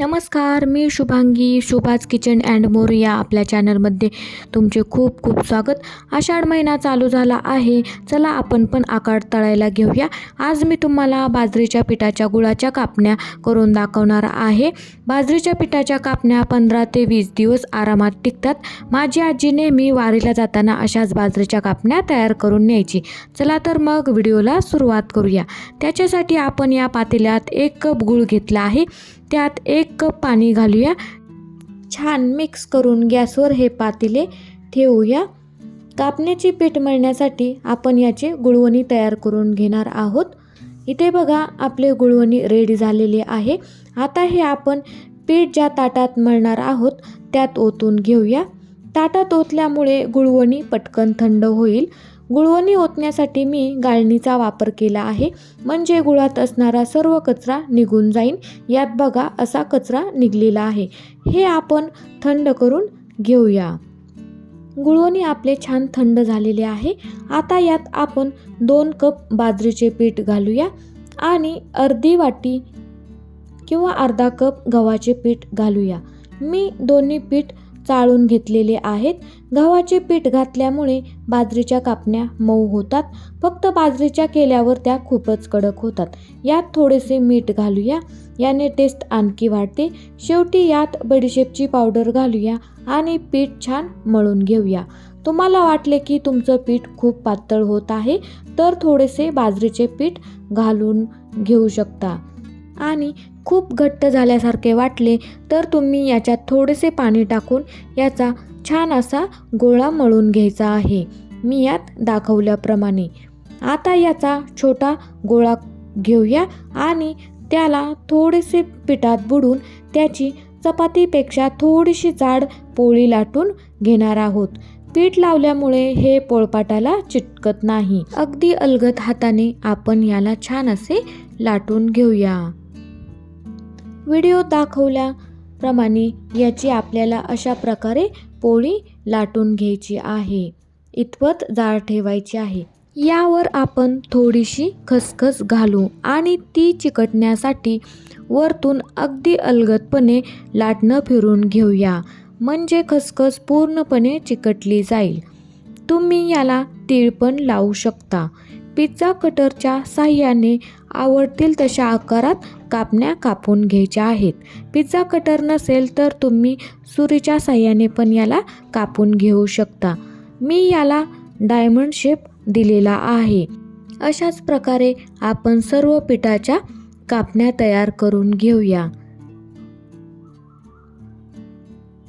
नमस्कार मी Shubhangi Shubha's kitchen and more या आपल्या चॅनलमध्ये तुमचे खूप खूप स्वागत. आषाढ महिना चालू झाला आहे. चला आपण पण आकार तळायला घेऊया. आज मी तुम्हाला बाजरीच्या पिठाच्या गुळाच्या कापण्या करून दाखवणार आहे. बाजरीच्या पिठाच्या कापण्या पंधरा ते वीस दिवस आरामात टिकतात. माझी आजी नेहमी वारीला जाताना अशाच बाजरीच्या कापण्या तयार करून न्यायची. चला तर मग व्हिडिओला सुरुवात करूया. त्याच्यासाठी आपण या पातेल्यात एक कप गूळ घेतला आहे. त्यात एक कप पाणी घालूया. छान मिक्स करून गॅसवर हे पातेले ठेवूया. कापण्याची पीठ मळण्यासाठी आपण याचे गुळवणी तयार करून घेणार आहोत. इथे बघा आपले गुळवणी रेडी झालेले आहे. आता हे आपण पीठ ज्या ताटात मळणार आहोत त्यात ओतून घेऊया. ताटात ओतल्यामुळे गुळवणी पटकन थंड होईल. गुळवणी ओतण्यासाठी मी गाळणीचा वापर केला आहे. म्हणजे गुळात असणारा सर्व कचरा निघून जाईल. यात बघा असा कचरा निघलेला आहे. हे आपण थंड करून घेऊया. गुळवणी आपले छान थंड झालेले आहे. आता यात आपण दोन कप बाजरीचे पीठ घालूया आणि अर्धी वाटी किंवा अर्धा कप गव्हाचे पीठ घालूया. मी दोन्ही पीठ चाळून घेतलेले आहेत. गव्हाचे पीठ घातल्यामुळे बाजरीच्या कापण्या मऊ होतात. फक्त बाजरीच्या केल्यावर त्या खूपच कडक होतात. यात थोडेसे मीठ घालूया. याने टेस्ट आणखी वाढते. शेवटी यात बडीशेपची पावडर घालूया आणि पीठ छान मळून घेऊया. तुम्हाला वाटले की तुमचं पीठ खूप पातळ होत आहे तर थोडेसे बाजरीचे पीठ घालून घेऊ शकता. आणि खूप घट्ट झाल्यासारखे वाटले तर तुम्ही याच्यात थोडेसे पाणी टाकून याचा छान असा गोळा मळून घ्यायचा आहे. मी यात दाखवल्याप्रमाणे. आता याचा छोटा गोळा घेऊया आणि त्याला थोडेसे पिठात बुडून त्याची चपातीपेक्षा थोडीशी जाड पोळी लाटून घेणार आहोत. पीठ लावल्यामुळे हे पोळपाटाला चिटकत नाही. अगदी अलगद हाताने आपण याला छान असे लाटून घेऊया. व्हिडिओ दाखवल्याप्रमाणे याची आपल्याला अशा प्रकारे पोळी लाटून घ्यायची आहे. इतपत जाळ ठेवायची आहे. यावर आपण थोडीशी खसखस घालू आणि ती चिकटण्यासाठी वरतून अगदी अलगदपणे लाटणं फिरून घेऊया. म्हणजे खसखस पूर्णपणे चिकटली जाईल. तुम्ही याला तीळ पण लावू शकता. पिझ्झा कटरच्या साह्याने आवडतील तशा आकारात कापण्या कापून घ्यायच्या आहेत. पिझ्झा कटर नसेल तर तुम्ही सुरीच्या साह्याने पण याला कापून घेऊ शकता. मी याला डायमंड शेप दिलेला आहे. अशाच प्रकारे आपण सर्व पिठाच्या कापण्या तयार करून घेऊया.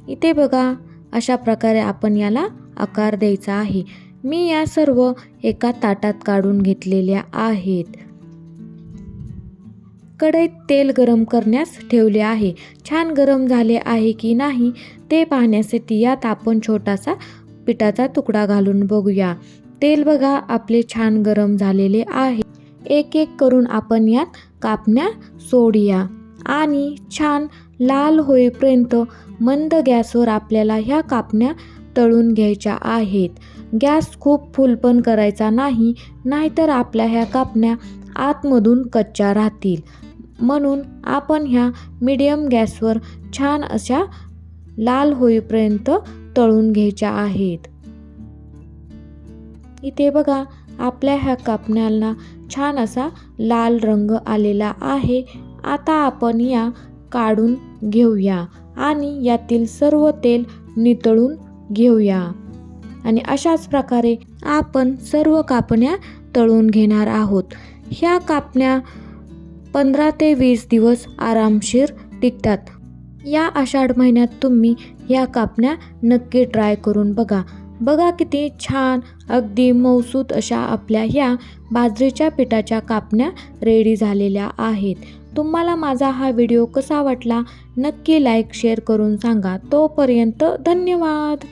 इथे बघा अशा प्रकारे आपण याला आकार द्यायचा आहे. मी या सर्व एका ताटात काढून घेतलेल्या आहेत. कढईत तेल गरम करण्यास ठेवले आहे. छान गरम झाले आहे की नाही ते पाहण्यासाठी यात आपण छोटासा पिठाचा तुकडा घालून बघूया. तेल बघा आपले छान गरम झालेले आहे. एक एक करून आपण यात कापण्या सोडूया. आणि छान लाल होईपर्यंत मंद गॅसवर आपल्याला ह्या कापण्या तळून घ्यायच्या आहेत. गॅस खूप फुल पण करायचा नाही नाहीतर आपल्या ह्या कापण्या आतमधून कच्च्या राहतील. म्हणून आपण ह्या मीडियम गॅसवर छान अशा लाल होईपर्यंत तळून घ्यायच्या आहेत. इथे बघा आपल्या ह्या कापण्याला छान असा लाल रंग आलेला आहे. आता आपण या काढून घेऊया आणि यातील सर्व तेल नितळून घेऊया. आणि अशाच प्रकारे आपण सर्व कापण्या तळून घेणार आहोत. ह्या कापण्या पंधरा ते वीस दिवस आरामशीर टिकतात. या आषाढ महिन्यात तुम्ही ह्या कापण्या नक्की ट्राय करून बघा. बघा किती छान अगदी मौसूत अशा आपल्या ह्या बाजरीच्या पिठाच्या कापण्या रेडी झालेल्या आहेत. तुम्हाला माझा हा व्हिडिओ कसा वाटला? नक्की लाईक शेअर करून सांगा. तोपर्यंत धन्यवाद!